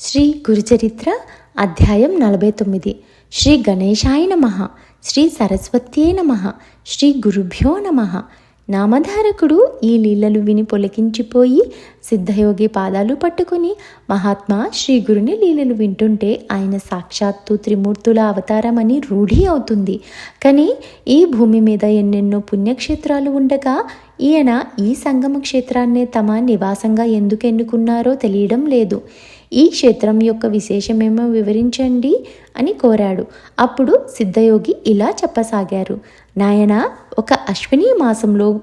శ్రీ గురుచరిత్ర అధ్యాయం నలభై తొమ్మిది. శ్రీ గణేశాయ నమ. శ్రీ సరస్వత్యే నమ. శ్రీ గురుభ్యో నమ. నామధారకుడు ఈ లీలలు విని పొలకించిపోయి సిద్ధయోగి పాదాలు పట్టుకుని మహాత్మా శ్రీ గురుని లీలలు వింటుంటే ఆయన సాక్షాత్తు త్రిమూర్తుల అవతారమని రూఢి అవుతుంది. కానీ ఈ భూమి మీద ఎన్నెన్నో పుణ్యక్షేత్రాలు ఉండగా ఈయన ఈ సంగమ క్షేత్రాన్నే తమ నివాసంగా ఎందుకు ఎన్నుకున్నారో తెలియడం లేదు. ఈ క్షేత్రం యొక్క విశేషమేమో వివరించండి అని కోరాడు. అప్పుడు సిద్ధయోగి ఇలా చెప్పసాగారు. నాయన ఒక అశ్విని మాసంలో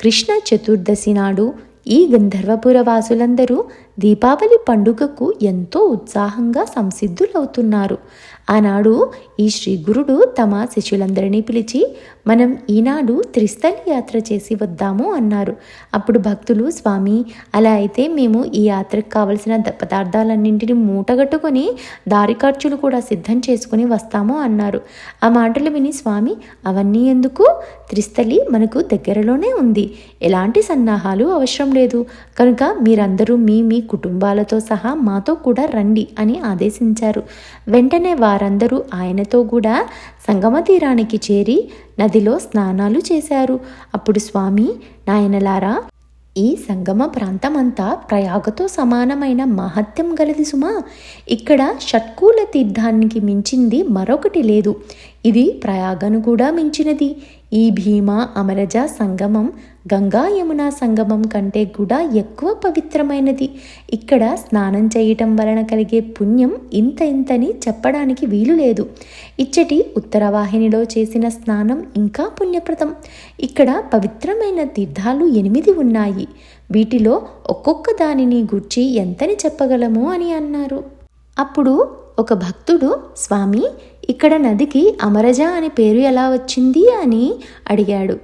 కృష్ణ చతుర్దశి నాడు ఈ గంధర్వపుర వాసులందరూ దీపావళి పండుగకు ఎంతో ఉత్సాహంగా సంసిద్ధులవుతున్నారు. ఆనాడు ఈ శ్రీ గురుడు తమ శిష్యులందరినీ పిలిచి మనం ఈనాడు త్రిస్థలి యాత్ర చేసి వద్దాము అన్నారు. అప్పుడు భక్తులు స్వామి అలా అయితే మేము ఈ యాత్రకు కావలసిన పదార్థాలన్నింటినీ మూటగట్టుకొని దారి ఖర్చులు కూడా సిద్ధం చేసుకుని వస్తాము అన్నారు. ఆ మాటలు విని స్వామి అవన్నీ ఎందుకు? త్రిస్థలి మనకు దగ్గరలోనే ఉంది. ఎలాంటి సన్నాహాలు అవసరం లేదు. కనుక మీరందరూ మీ మీ కుటుంబాలతో సహా మాతో కూడా రండి అని ఆదేశించారు. వెంటనే వారందరూ ఆయనతో కూడా సంగమ తీరానికి చేరి నదిలో స్నానాలు చేశారు. అప్పుడు స్వామి నాయనలారా ఈ సంగమ ప్రాంతమంతా ప్రయాగతో సమానమైన మహత్యం గలది సుమా. ఇక్కడ షట్కూల తీర్థానికి మించింది మరొకటి లేదు. ఇది ప్రయాగను కూడా మించినది. ఈ భీమా అమరజ సంగమం గంగా యమున సంగమం కంటే కూడా ఎక్కువ పవిత్రమైనది. ఇక్కడ స్నానం చేయటం వలన కలిగే పుణ్యం ఇంత ఇంతని చెప్పడానికి వీలు లేదు. ఇచ్చటి ఉత్తరవాహినిలో చేసిన స్నానం ఇంకా పుణ్యప్రదం. ఇక్కడ పవిత్రమైన తీర్థాలు ఎనిమిది ఉన్నాయి. వీటిలో ఒక్కొక్క దానిని గుర్చి ఎంతని చెప్పగలము అని అన్నారు. అప్పుడు ఒక భక్తుడు స్వామి ఇక్కడ నదికి అమరజ అనే పేరు ఎలా వచ్చింది అని అడిగాడు.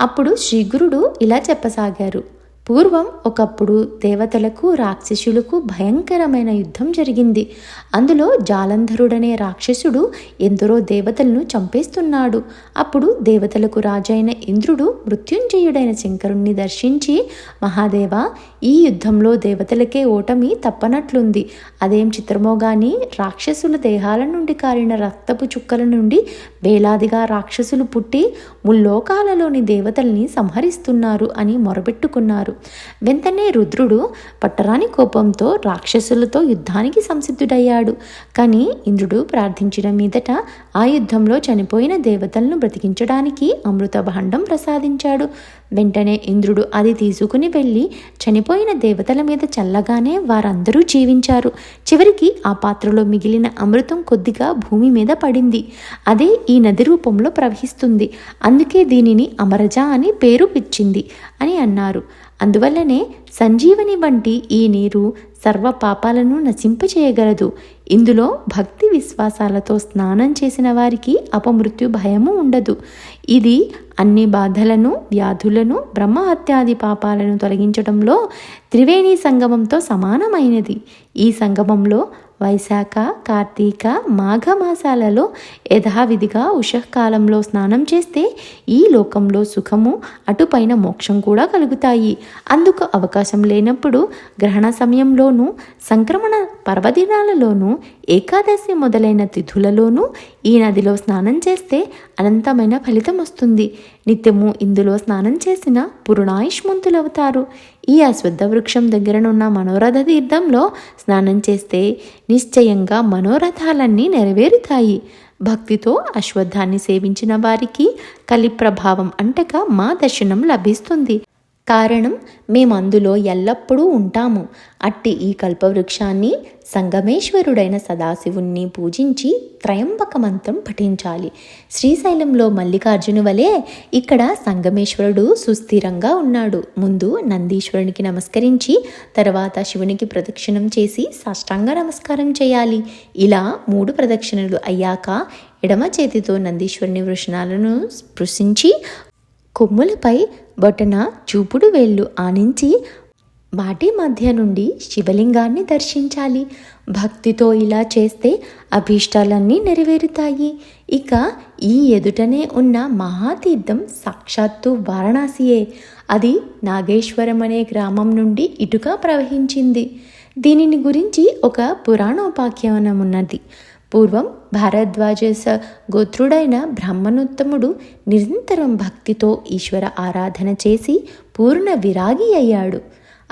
అప్పుడు శ్రీగురుడు ఇలా చెప్పసాగారు. పూర్వం ఒకప్పుడు దేవతలకు రాక్షసులకు భయంకరమైన యుద్ధం జరిగింది. అందులో జాలంధరుడనే రాక్షసుడు ఎందరో దేవతలను చంపేస్తున్నాడు. అప్పుడు దేవతలకు రాజైన ఇంద్రుడు మృత్యుంజయుడైన శంకరుణ్ణి దర్శించి మహాదేవ ఈ యుద్ధంలో దేవతలకే ఓటమి తప్పనట్లుంది. అదేం చిత్రమో గాని రాక్షసుల దేహాల నుండి కారిన రక్తపు చుక్కల నుండి వేలాదిగా రాక్షసులు పుట్టి ముల్లోకాలలోని దేవతల్ని సంహరిస్తున్నారు అని మొరబెట్టుకున్నారు వెంటనే రుద్రుడు పట్టరాని కోపంతో రాక్షసులతో యుద్ధానికి సంసిద్ధుడయ్యాడు. కానీ ఇంద్రుడు ప్రార్థించిన మీదట ఆ యుద్ధంలో చనిపోయిన దేవతలను బ్రతికించడానికి అమృత భాండం ప్రసాదించాడు. వెంటనే ఇంద్రుడు అది తీసుకుని వెళ్ళి చనిపోయిన దేవతల మీద చల్లగానే వారందరూ జీవించారు. చివరికి ఆ పాత్రలో మిగిలిన అమృతం కొద్దిగా భూమి మీద పడింది. అదే ఈ నది రూపంలో ప్రవహిస్తుంది. అందుకే దీనిని అమరజ అని పేరు పిచ్చింది అని అన్నారు. అందువల్లనే సంజీవని వంటి ఈ నీరు సర్వ పాపాలను నశింపచేయగలదు. ఇందులో భక్తి విశ్వాసాలతో స్నానం చేసిన వారికి అపమృత్యు భయము ఉండదు. ఇది అన్ని బాధలను వ్యాధులను బ్రహ్మహత్యాది పాపాలను తొలగించడంలో త్రివేణి సంగమంతో సమానమైనది. ఈ సంగమంలో వైశాఖ కార్తీక మాఘ మాసాలలో యథావిధిగా ఉషకాలంలో స్నానం చేస్తే ఈ లోకంలో సుఖము అటుపైన మోక్షం కూడా కలుగుతాయి. అందుకు అవకాశం లేనప్పుడు గ్రహణ సమయంలోనూ సంక్రమణ పర్వదినాలలోనూ ఏకాదశి మొదలైన తిథులలోనూ ఈ నదిలో స్నానం చేస్తే అనంతమైన ఫలితం వస్తుంది. నిత్యము ఇందులో స్నానం చేసిన పురుణాయుష్మంతులవుతారు. ఈ అశ్వద్ధ వృక్షం దగ్గరనున్న మనోరథ తీర్థంలో స్నానం చేస్తే నిశ్చయంగా మనోరథాలన్నీ నెరవేరుతాయి. భక్తితో అశ్వత్థాన్ని సేవించిన వారికి కలి ప్రభావం అంటక మా దర్శనం లభిస్తుంది. కారణం మేము అందులో ఎల్లప్పుడూ ఉంటాము. అట్టి ఈ కల్పవృక్షాన్ని సంగమేశ్వరుడైన సదాశివుణ్ణి పూజించి త్రయంబక మంత్రం పఠించాలి. శ్రీశైలంలో మల్లికార్జును వలె ఇక్కడ సంగమేశ్వరుడు సుస్థిరంగా ఉన్నాడు. ముందు నందీశ్వరునికి నమస్కరించి తర్వాత శివునికి ప్రదక్షిణం చేసి సాష్టాంగ నమస్కారం చేయాలి. ఇలా మూడు ప్రదక్షిణలు అయ్యాక ఎడమ చేతితో నందీశ్వరుని వృషణాలను స్పృశించి కొమ్ములపై బొటన చూపుడు వేళ్ళు ఆనించి వాటి మధ్య నుండి శివలింగాన్ని దర్శించాలి. భక్తితో ఇలా చేస్తే అభీష్టాలన్నీ నెరవేరుతాయి. ఇక ఈ ఎదుటనే ఉన్న మహాతీర్థం సాక్షాత్తు వారణాసియే. అది నాగేశ్వరం అనే గ్రామం నుండి ఇటుక ప్రవహించింది. దీనిని గురించి ఒక పురాణోపాఖ్యానం ఉన్నది పూర్వం భారద్వాజ గోత్రుడైన బ్రహ్మణోత్తముడు నిరంతరం భక్తితో ఈశ్వర ఆరాధన చేసి పూర్ణ విరాగి అయ్యాడు.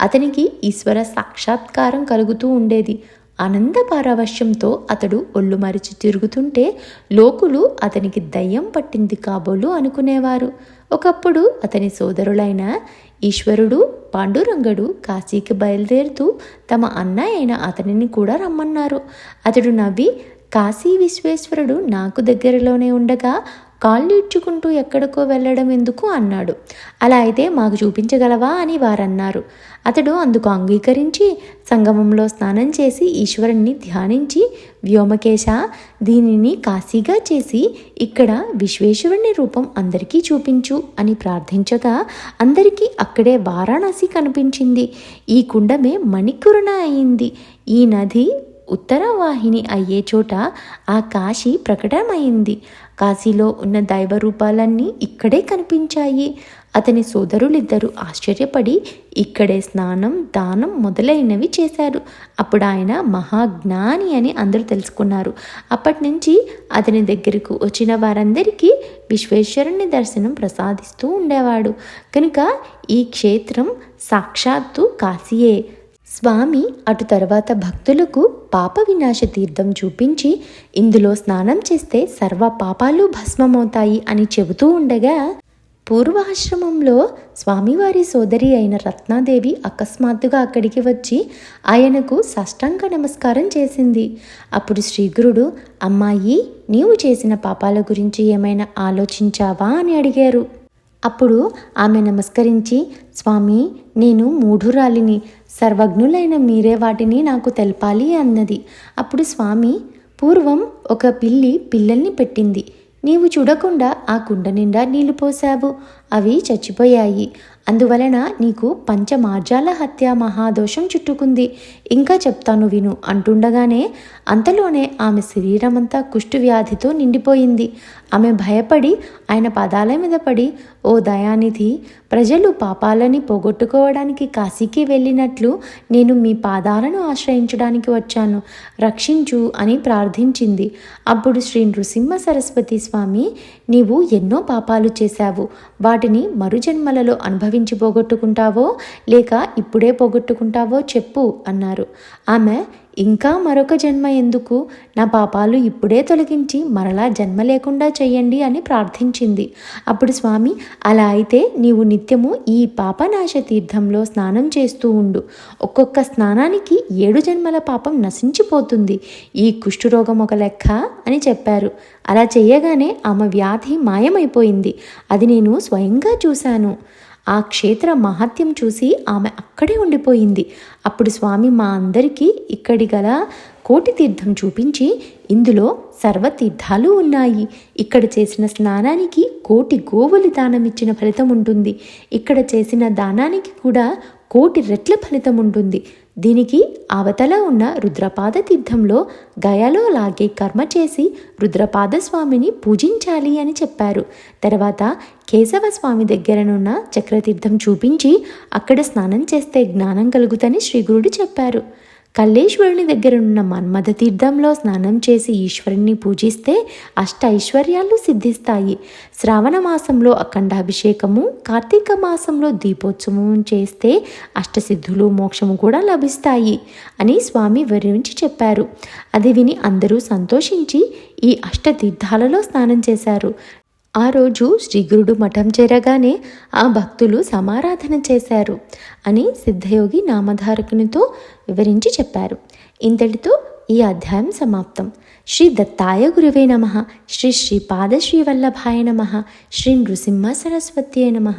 అతనికి ఈశ్వర సాక్షాత్కారం కలుగుతూ ఉండేది. ఆనంద పారవశ్యంతో అతడు ఒళ్ళు మరిచి తిరుగుతుంటే లోకులు అతనికి దయ్యం పట్టింది కాబోలు అనుకునేవారు. ఒకప్పుడు అతని సోదరులైన ఈశ్వరుడు పాండురంగడు కాశీకి బయలుదేరుతూ తమ అన్నయ్య అయిన అతనిని కూడా రమ్మన్నారు. అతడు నవ్వి కాశీ విశ్వేశ్వరుడు నాకు దగ్గరలోనే ఉండగా కాళ్ళు ఇచ్చుకుంటూ ఎక్కడికో వెళ్ళడం ఎందుకు అన్నాడు. అలా అయితే మాకు చూపించగలవా అని వారన్నారు. అతడు అందుకు అంగీకరించి సంగమంలో స్నానం చేసి ఈశ్వరుణ్ణి ధ్యానించి వ్యోమకేశ దీనిని కాశీగా చేసి ఇక్కడ విశ్వేశ్వరుని రూపం అందరికీ చూపించు అని ప్రార్థించగా అందరికీ అక్కడే వారాణసి కనిపించింది. ఈ కుండమే మణికురణ అయింది. ఈ నది ఉత్తర వాహిని అయ్యే చోట ఆ కాశీ ప్రకటమైంది. కాశీలో ఉన్న దైవ రూపాలన్నీ ఇక్కడే కనిపించాయి. అతని సోదరులిద్దరూ ఆశ్చర్యపడి ఇక్కడే స్నానం దానం మొదలైనవి చేశారు. అప్పుడు ఆయన మహాజ్ఞాని అని అందరూ తెలుసుకున్నారు. అప్పటి నుంచి అతని దగ్గరకు వచ్చిన వారందరికీ విశ్వేశ్వరుని దర్శనం ప్రసాదిస్తూ ఉండేవాడు. కనుక ఈ క్షేత్రం సాక్షాత్తు కాశీయే. స్వామి అటు తర్వాత భక్తులకు పాప వినాశ తీర్థం చూపించి ఇందులో స్నానం చేస్తే సర్వ పాపాలు భస్మమవుతాయి అని చెబుతూ ఉండగా పూర్వాశ్రమంలో స్వామివారి సోదరి అయిన రత్నాదేవి అకస్మాత్తుగా అక్కడికి వచ్చి ఆయనకు సష్టంగ నమస్కారం చేసింది. అప్పుడు శ్రీగురుడు అమ్మాయి నీవు చేసిన పాపాల గురించి ఏమైనా ఆలోచించావా? అని అడిగారు. అప్పుడు ఆమె నమస్కరించి స్వామి నేను మూఢురాలిని. సర్వజ్ఞులైన మీరే వాటిని నాకు తెలపాలి అన్నది. అప్పుడు స్వామి పూర్వం ఒక పిల్లి పిల్లల్ని పెట్టింది. నీవు చూడకుండా ఆ కుండ నిండా నీళ్ళు పోశావు. అవి చచ్చిపోయాయి. అందువలన నీకు పంచమార్జాల హత్య మహాదోషం చుట్టుకుంది. ఇంకా చెప్తాను విను అంటుండగానే అంతలోనే ఆమె శరీరమంతా కుష్టు వ్యాధితో నిండిపోయింది. ఆమె భయపడి ఆయన పాదాల మీద పడి ఓ దయానిధి ప్రజలు పాపాలని పోగొట్టుకోవడానికి కాశీకి వెళ్ళినట్లు నేను మీ పాదాలను ఆశ్రయించడానికి వచ్చాను. రక్షించు అని ప్రార్థించింది. అప్పుడు శ్రీ నృసింహ సరస్వతి స్వామి నీవు ఎన్నో పాపాలు చేశావు. వాటిని మరుజన్మలలో అనుభవించి పోగొట్టుకుంటావో లేక ఇప్పుడే పోగొట్టుకుంటావో చెప్పు అన్నారు. ఆమె ఇంకా మరొక జన్మ ఎందుకు? నా పాపాలు ఇప్పుడే తొలగించి మరలా జన్మ లేకుండా చెయ్యండి అని ప్రార్థించింది. అప్పుడు స్వామి అలా అయితే నీవు నిత్యము ఈ పాపనాశ తీర్థంలో స్నానం చేస్తూ ఉండు. ఒక్కొక్క స్నానానికి ఏడు జన్మల పాపం నశించిపోతుంది. ఈ కుష్ఠురోగం ఒక లెక్క అని చెప్పారు. అలా చేయగానే ఆమె వ్యాధి మాయమైపోయింది. అది నేను స్వయంగా చూశాను. ఆ క్షేత్ర మహత్యం చూసి ఆమె అక్కడే ఉండిపోయింది. అప్పుడు స్వామి మా అందరికీ ఇక్కడి గల కోటి తీర్థం చూపించి ఇందులో సర్వతీర్థాలు ఉన్నాయి. ఇక్కడ చేసిన స్నానానికి కోటి గోవులు దానం ఇచ్చిన ఫలితం ఉంటుంది. ఇక్కడ చేసిన దానానికి కూడా కోటి రెట్ల ఫలితం ఉంటుంది. దీనికి అవతల ఉన్న రుద్రపాద తీర్థంలో గయలో లాగే కర్మ చేసి రుద్రపాద స్వామిని పూజించాలి అని చెప్పారు. తర్వాత కేశవ స్వామి దగ్గరనున్న చక్రతీర్థం చూపించి అక్కడ స్నానం చేస్తే జ్ఞానం కలుగుతని శ్రీగురుడు చెప్పారు. కల్లేశ్వరుని దగ్గరనున్న మన్మథ తీర్థంలో స్నానం చేసి ఈశ్వరుణ్ణి పూజిస్తే అష్ట ఐశ్వర్యాలు సిద్ధిస్తాయి. శ్రావణ మాసంలో అఖండాభిషేకము కార్తీక మాసంలో దీపోత్సవం చేస్తే అష్టసిద్ధులు మోక్షము కూడా లభిస్తాయి అని స్వామి వివరించి చెప్పారు. అది విని అందరూ సంతోషించి ఈ అష్టతీర్థాలలో స్నానం చేశారు. ఆ రోజు శ్రీగురుడు మఠం చేరగానే ఆ భక్తులు సమారాధన చేశారు అని సిద్ధయోగి నామధారకునితో వివరించి చెప్పారు. ఇంతటితో ఈ అధ్యాయం సమాప్తం. శ్రీ దత్తాయ గురువే నమ. శ్రీ శ్రీ పాదశ్రీ వల్లభాయ నమ. శ్రీ నృసింహ సరస్వత్యే నమ.